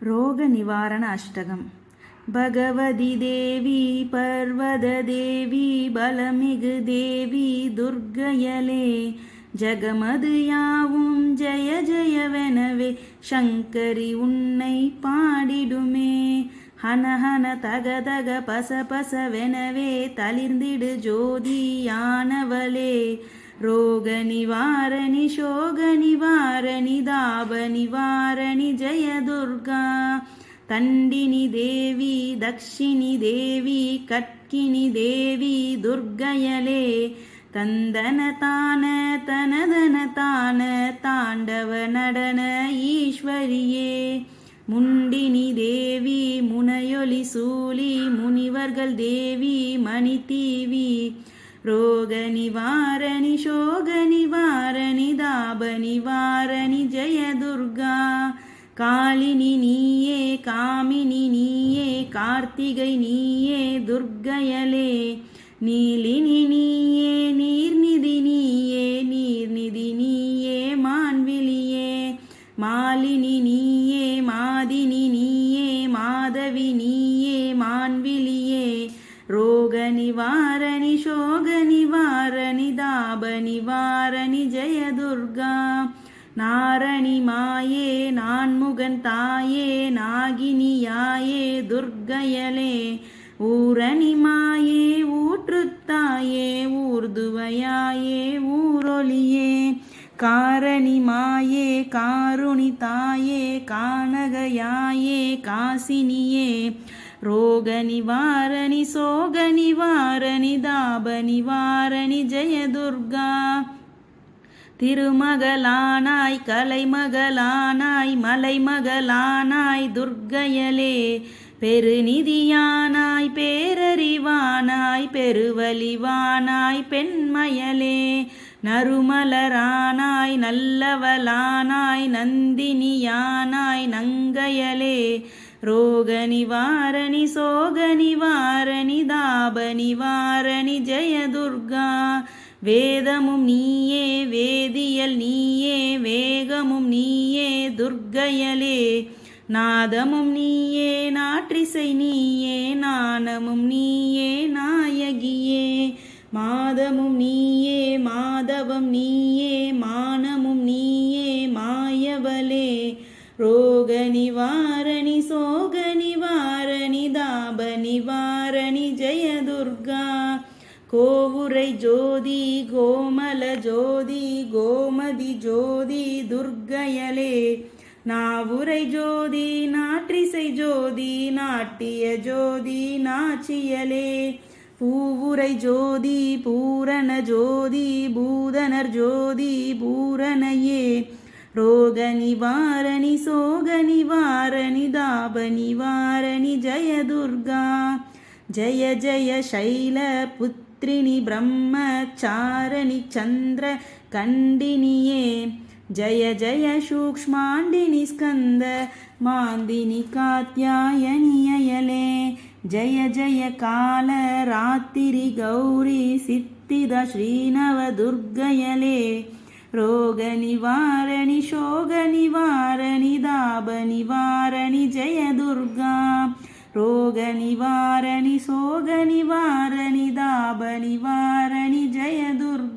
ரோக நிவாரண அஷ்டகம் பகவதி தேவி பர்வத தேவி பலமிகு தேவி துர்கயலே. ஜகமது யாவும் ஜய ஜயவெனவே சங்கரி உன்னை பாடிடுமே. ஹனஹன தக தக பச பசவெனவே தளிர்ந்திடு ஜோதியானவளே. ரோக நிவாரணி சோக நிவாரணி தாப நிவாரணி ஜெய துர்கா தண்டினி தேவி தக்ஷிணி தேவி கட்கினி தேவி துர்கயலே தந்தன தான தனதன தான தாண்டவ நடன ஈஸ்வரியே. முண்டினி தேவி முனையொலி சூலி முனிவர்கள் தேவி மணி தீவி. ரோக நிவாரணி சோக நிவாரணி தாப நிவாரணி ஜெய துர்கா காளினி நீயே காமினி நீயே கார்த்திகை நீயே துர்க்கையலே நீலினி நீயே நீர்நிதி நீயே நீர்நிதி நீயே மான்விழியே. மாலினி நீயே மாதினி நீயே மாதவி நீயே. மான்விழியே ரோக நிவாரணி சோக நிவாரணி தாப நிவாரணி ஜெய நாரணி மாயே நான்முகன் தாயே நாகினியாயே துர்கயலே ஊரணி மாயே ஊற்றுத்தாயே ஊர்துவையாயே ஊரொலியே காரணி மாயே காருணி தாயே கானகையாயே காசினியே. ரோக நிவாரணி சோக நிவாரணி தாப நிவாரணி ஜெய துர்கா திருமகளானாய் கலைமகளானாய் மலைமகளானாய் துர்கயலே பெருநிதியானாய் பேரறிவானாய் பெருவலிவானாய் பெண்மயலே. நறுமலரானாய் நல்லவளானாய் நந்தினியானாய் நங்கையலே. ரோக நிவாரணி சோக நிவாரணி தாப நிவாரணி ஜெய வேதமும் நீயே வேதியல் நீயே வேகமும் நீயே துர்கயலே நாதமும் நீயே நாற்றிசை நீயே நாணமும் நீயே நாயகியே. மாதமும் நீயே மாதவம் நீயே மானமும் ரோக நிவாரணி சோக நிவாரணி தாப நிவாரணி ஜெய துர்கா கோவுரை ஜோதி கோமல ஜோதி கோமதி ஜோதி துர்கயலே நாவுரை ஜோதி நாற்றிசை ஜோதி நாட்டிய ஜோதி நாச்சியலே. பூவுரை ஜோதி பூரண ஜோதி பூதனர் ஜோதி பூரணையே. ரோக நிவாரணி சோக நிவாரணி தாப நிவாரணி ஜய துர்கா ஜய ஜய சைல புத்ரிணி பிரம்மச்சாரணி சந்திர கண்டினியே ஜய ஜய சூக்ஷ்மாண்டினி ஸ்கந்த மாந்தினி காத்யாயனியலே ஜய ஜய கால ராத்திரி கௌரி சித்தித ஸ்ரீநவ துர்கயலே रोगनिवारनि शोघनिवारनि दाब निवारणनि जयदुर्गा। रोगनिवारनि सोगनिवारनि दाबनिवारणि जयदुर्गा।